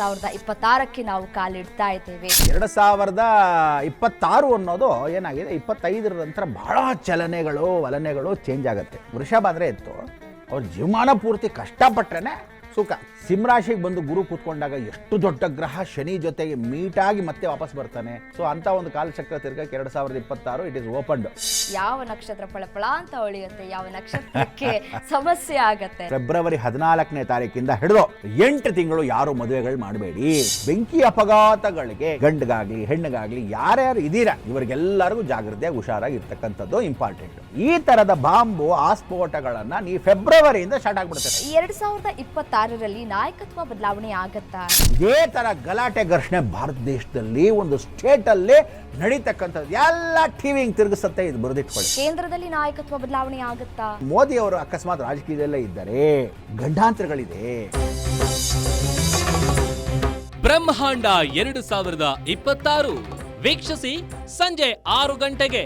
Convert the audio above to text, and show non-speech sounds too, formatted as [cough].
ಸಾವಿರದ ಇಪ್ಪತ್ತಾರಕ್ಕೆ ನಾವು ಕಾಲಿಡ್ತಾ ಇದ್ದೇವೆ. ಎರಡು ಸಾವಿರದ ಇಪ್ಪತ್ತಾರು ಅನ್ನೋದು ಏನಾಗಿದೆ? ಇಪ್ಪತ್ತೈದರ ನಂತರ ಬಹಳ ಚಲನೆಗಳು, ವಲನೆಗಳು ಚೇಂಜ್ ಆಗುತ್ತೆ. ವೃಷಭ ಅಂದರೆ ಇತ್ತು ಅವ್ರ ಜೀವಮಾನ ಪೂರ್ತಿ ಕಷ್ಟಪಟ್ರೇನೆ ಸುಖ. ಸಿಂಹರಾಶಿಗೆ ಬಂದು ಗುರು ಕೂತ್ಕೊಂಡಾಗ ಎಷ್ಟು ದೊಡ್ಡ ಗ್ರಹ ಶನಿ ಜೊತೆಗೆ ಮೀಟಾಗಿ ಮತ್ತೆ ವಾಪಸ್ ಬರ್ತಾನೆ. ಸೊ ಅಂತ ಒಂದು ಕಾಲಚಕ್ರ ತಿರ್ಗಕ್ಕೆ ಎರಡ್ ಸಾವಿರದ ಇಪ್ಪತ್ತಾರು ಇಟ್ ಇಸ್ ಓಪನ್ಡ್ ಯಾವ ನಕ್ಷತ್ರ ಫಳಫಳ ಅಂತ ಉಳಿಯುತ್ತೆ ಯಾವ ನಕ್ಷತ್ರಕ್ಕೆ [laughs] ಸಮಸ್ಯೆ ಆಗತ್ತೆ? ಫೆಬ್ರವರಿ ಹದಿನಾಲ್ಕನೇ ತಾರೀಕಿಂದ ಹಿಡಿದು ಎಂಟು ತಿಂಗಳು ಯಾರು ಮದುವೆಗಳು ಮಾಡಬೇಡಿ. ಬೆಂಕಿ ಅಪಘಾತಗಳಿಗೆ ಗಂಡಗಾಗ್ಲಿ ಹೆಣ್ಣಿಗಾಗ್ಲಿ ಯಾರ್ಯಾರು ಇದೀರಾ ಇವರಿಗೆಲ್ಲರಿಗೂ ಜಾಗ್ರತೆಯಾಗಿ ಹುಷಾರಾಗಿ ಇರ್ತಕ್ಕಂಥದ್ದು ಇಂಪಾರ್ಟೆಂಟ್ ಈ ತರದ ಬಾಂಬು ಆಸ್ಫೋಟಗಳನ್ನ ನೀವು ಫೆಬ್ರವರಿಯಿಂದ ಸ್ಟಾರ್ಟ್ ಆಗ್ಬಿಡ್ತಾರೆ ಎರಡ್ ಸಾವಿರದ ಇಪ್ಪತ್ತಾರರಲ್ಲಿ ನಾಯಕತ್ವ ಬದಲಾವಣೆ ಆಗತ್ತಾ? ಇದೇ ತರ ಗಲಾಟೆ ಘರ್ಷಣೆ ಭಾರತ ದೇಶದಲ್ಲಿ ಒಂದು ಸ್ಟೇಟ್ ಅಲ್ಲಿ ನಡೀತಕ್ಕಂಥದ್ದು. ಎಲ್ಲ ಟಿವಿ ಹಿಂಗ್ ತಿರುಗಿಸುತ್ತೆ ಇದು ಬರೆದಿಟ್ಕೊಳ್ಳಿ. ಕೇಂದ್ರದಲ್ಲಿ ನಾಯಕತ್ವ ಬದಲಾವಣೆ ಆಗತ್ತಾ? ಮೋದಿ ಅವರು ಅಕಸ್ಮಾತ್ ರಾಜಕೀಯದಲ್ಲೇ ಇದ್ದಾರೆ ಗಂಡಾಂತರಗಳಿದೆ. ಬ್ರಹ್ಮಾಂಡ ಎರಡು ಸಾವಿರದ ಇಪ್ಪತ್ತಾರು. ವೀಕ್ಷಿಸಿ ಸಂಜೆ ಆರು ಗಂಟೆಗೆ.